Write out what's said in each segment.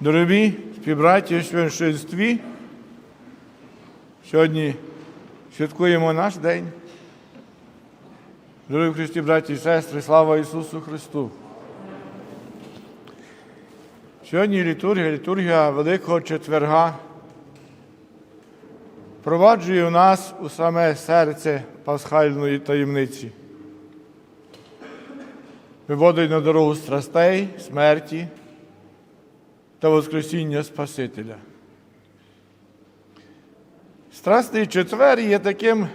Дорогі співбраті у священстві, сьогодні святкуємо наш день. Дорогі Христі, браті і сестри, слава Ісусу Христу! Сьогодні літургія, літургія Великого Четверга проваджує нас у саме серце пасхальної таємниці. Виводить на дорогу страстей, смерті та Воскресіння Спасителя. Страстний четвер є таким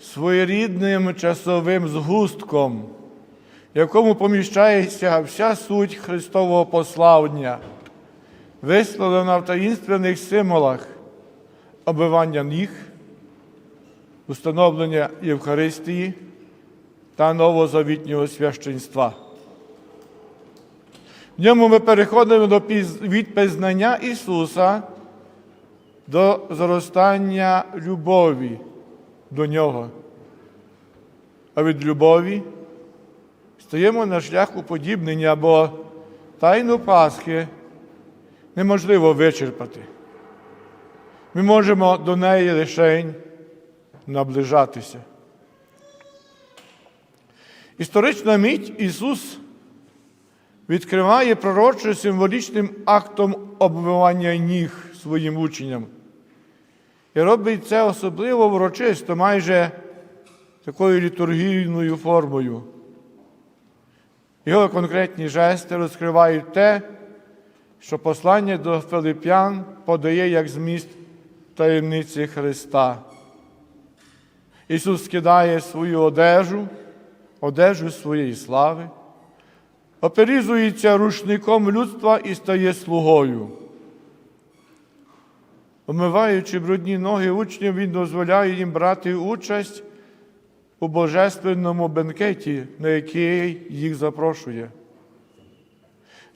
своєрідним часовим згустком, в якому поміщається вся суть Христового послання, висловлена в таїнственних символах обивання ніг, установлення Євхаристії та новозавітнього священства. В ньому ми переходимо до піз- від пізнання Ісуса до зростання любові до Нього. А від любові стаємо на шлях уподібнення, бо тайну Пасхи неможливо вичерпати. Ми можемо до неї лише наближатися. Історична мить Ісус відкриває пророче символічним актом обвивання ніг своїм учням. І робить це особливо врочисто, майже такою літургійною формою. Його конкретні жести розкривають те, що послання до Филип'ян подає як зміст таємниці Христа. Ісус скидає свою одежу, одежу своєї слави, оперізується рушником людства і стає слугою. Омиваючи брудні ноги учнів, Він дозволяє їм брати участь у божественному бенкеті, на який їх запрошує.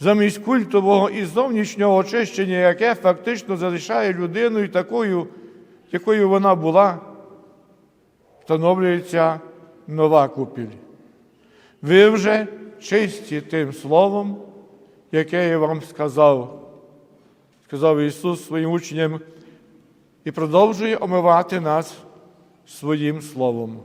Замість культового і зовнішнього очищення, яке фактично залишає людиною такою, якою вона була, встановлюється нова купіль. Ви вже чисті тим словом, яке я вам сказав, сказав Ісус своїм учням, і продовжує омивати нас своїм Словом.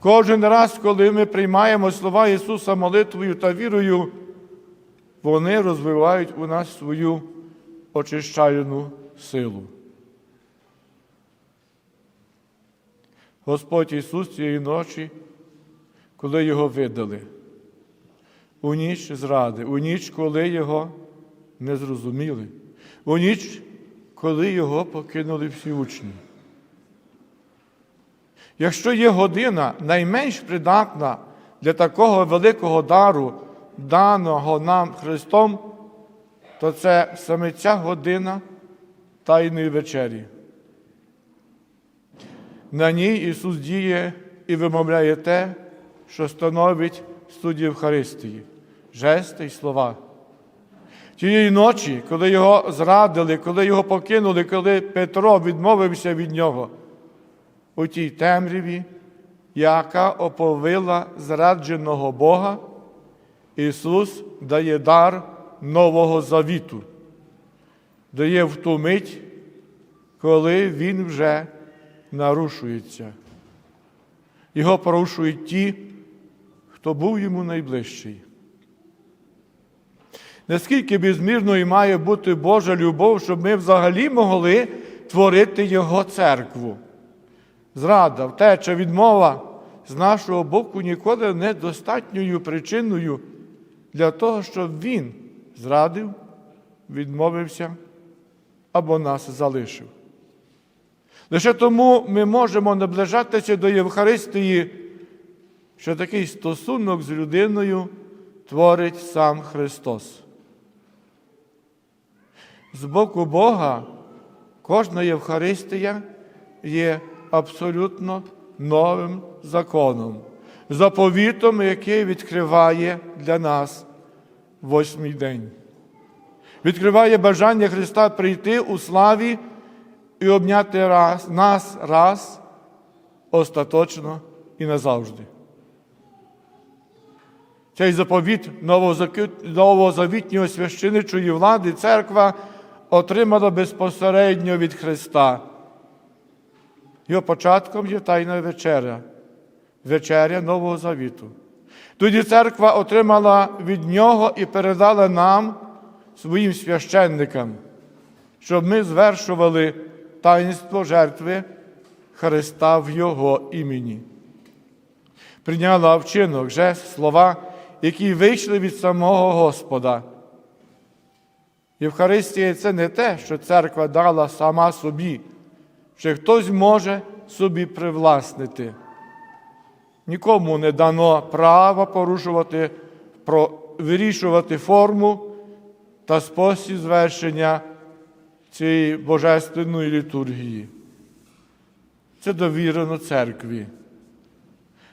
Кожен раз, коли ми приймаємо слова Ісуса молитвою та вірою, вони розвивають у нас свою очищальну силу. Господь Ісус цієї ночі, коли Його видали, у ніч зради, у ніч, коли Його не зрозуміли, у ніч, коли Його покинули всі учні. Якщо є година найменш придатна для такого великого дару, даного нам Христом, то це саме ця година Тайної вечері. На ній Ісус діє і вимовляє те, що становить суть Євхаристії, жести й слова. Тієї ночі, коли його зрадили, коли його покинули, коли Петро відмовився від нього, у тій темряві, яка оповила зрадженого Бога, Ісус дає дар Нового Завіту, дає в ту мить, коли Він вже нарушується. Його порушують ті, хто був йому найближчий. Наскільки безмірною має бути Божа любов, щоб ми взагалі могли творити Його церкву? Зрада, втеча, відмова з нашого боку ніколи не достатньою причиною для того, щоб Він зрадив, відмовився або нас залишив. Лише тому ми можемо наближатися до Євхаристії, що такий стосунок з людиною творить сам Христос. З боку Бога кожна Євхаристія є абсолютно новим законом, заповітом, який відкриває для нас восьмий день. Відкриває бажання Христа прийти у славі і обняти раз, нас раз остаточно і назавжди. Цей заповіт новозавітньої священичої влади церква отримала безпосередньо від Христа. Його початком є Тайна вечеря, вечеря Нового Завіту. Тоді церква отримала від Нього і передала нам, своїм священникам, щоб ми звершували таїнство жертви Христа в Його імені. Прийняла вчинок жест, слова, які вийшли від самого Господа. Євхаристія це не те, що церква дала сама собі, що хтось може собі привласнити. Нікому не дано права порушувати, вирішувати форму та спосіб звершення цієї божественної літургії. Це довірено церкві.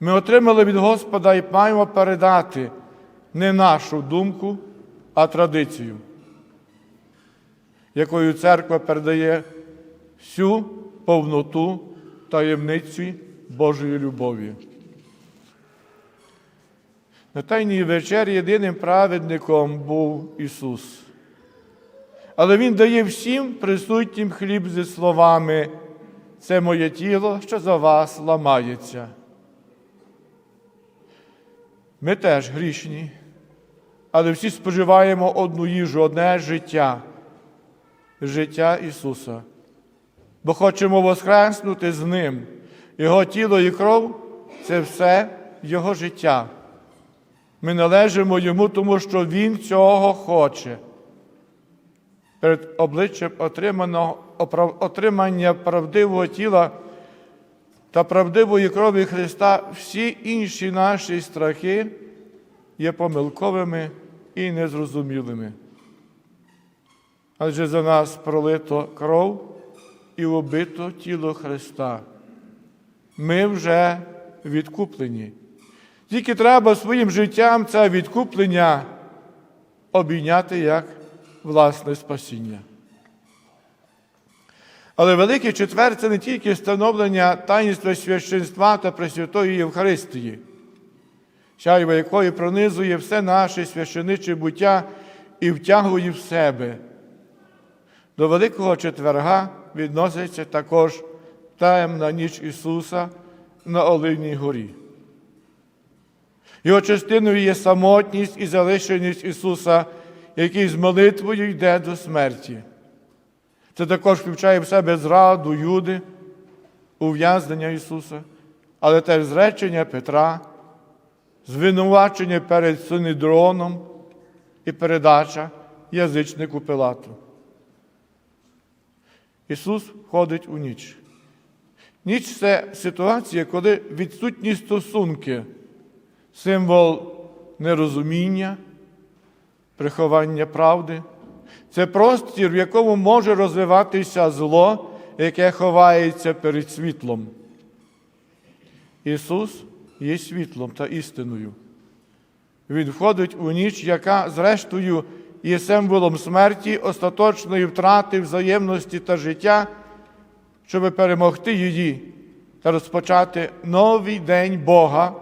Ми отримали від Господа і маємо передати не нашу думку, а традицію, якою церква передає всю повноту таємниці Божої любові. На Тайній вечері єдиним праведником був Ісус. Але Він дає всім присутнім хліб зі словами, це моє тіло, що за вас ламається. Ми теж грішні, але всі споживаємо одну їжу, одне життя, життя Ісуса. Бо хочемо воскреснути з Ним. Його тіло і кров це все Його життя. Ми належимо Йому, тому що Він цього хоче. Перед обличчям отримання правдивого тіла та правдивої крові Христа всі інші наші страхи є помилковими і незрозумілими. Адже за нас пролито кров і убито тіло Христа. Ми вже відкуплені. Тільки треба своїм життям це відкуплення обійняти як власне спасіння. Але Великий Четвер це не тільки встановлення таїнства священства та Пресвятої Євхаристії, сяйва якої пронизує все наше священиче буття і втягує в себе. До Великого Четверга відноситься також таємна ніч Ісуса на Оливній горі. Його частиною є самотність і залишеність Ісуса, який з молитвою йде до смерті. Це також включає в себе зраду Юди, ув'язнення Ісуса, але теж зречення Петра, звинувачення перед Синедроном і передача язичнику Пилату. Ісус ходить у ніч. Ніч це ситуація, коли відсутні стосунки, символ нерозуміння, приховання правди. Це простір, в якому може розвиватися зло, яке ховається перед світлом. Ісус є світлом та істиною. Він входить у ніч, яка, зрештою, є символом смерті, остаточної втрати взаємності та життя, щоб перемогти її та розпочати новий день Бога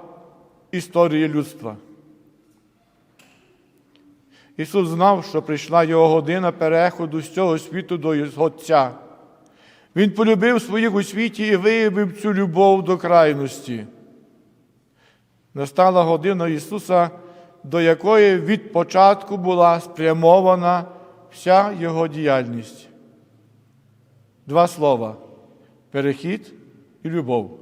історії людства. Ісус знав, що прийшла Його година переходу з цього світу до Його Отця. Він полюбив своїх у світі і виявив цю любов до крайності. Настала година Ісуса, до якої від початку була спрямована вся Його діяльність. Два слова перехід і любов.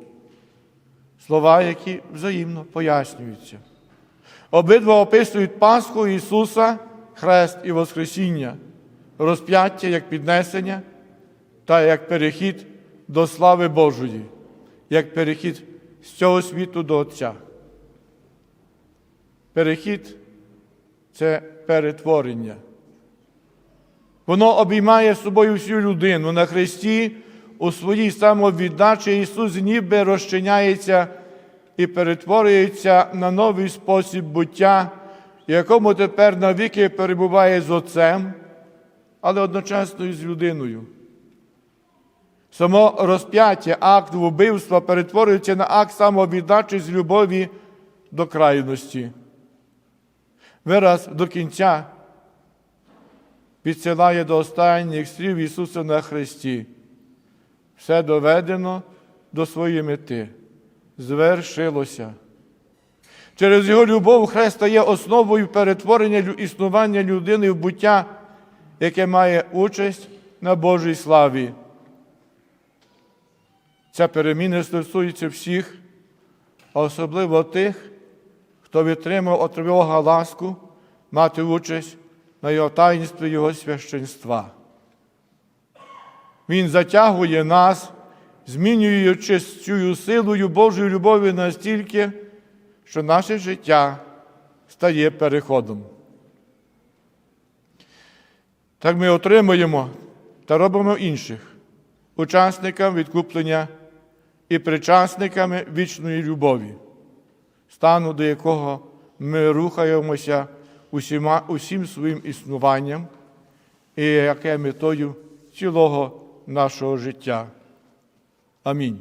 Слова, які взаємно пояснюються. Обидва описують Пасху Ісуса, Хрест і Воскресіння, розп'яття як піднесення та як перехід до слави Божої, як перехід з цього світу до Отця. Перехід це перетворення. Воно обіймає собою всю людину на Христі у своїй самовіддачі Ісус ніби розчиняється і перетворюється на новий спосіб буття, якому тепер навіки перебуває з Отцем, але одночасно і з людиною. Само розп'яття, акт вбивства перетворюється на акт самовіддачі з любові до крайності. Вираз до кінця підсилає до останніх слів Ісуса на Христі. Все доведено до своєї мети. Звершилося. Через Його любов Хрест стає основою перетворення існування людини в буття, яке має участь на Божій славі. Ця переміна стосується всіх, а особливо тих, хто відтримав от Бога ласку мати участь на його таїнстві Його священства. Він затягує нас, змінюючи цю силою Божої любові настільки, що наше життя стає переходом. Так ми отримуємо та робимо інших учасниками відкуплення і причасниками вічної любові, стану, до якого ми рухаємося усіма, усім своїм існуванням і яке метою цілого нашого життя. Амінь.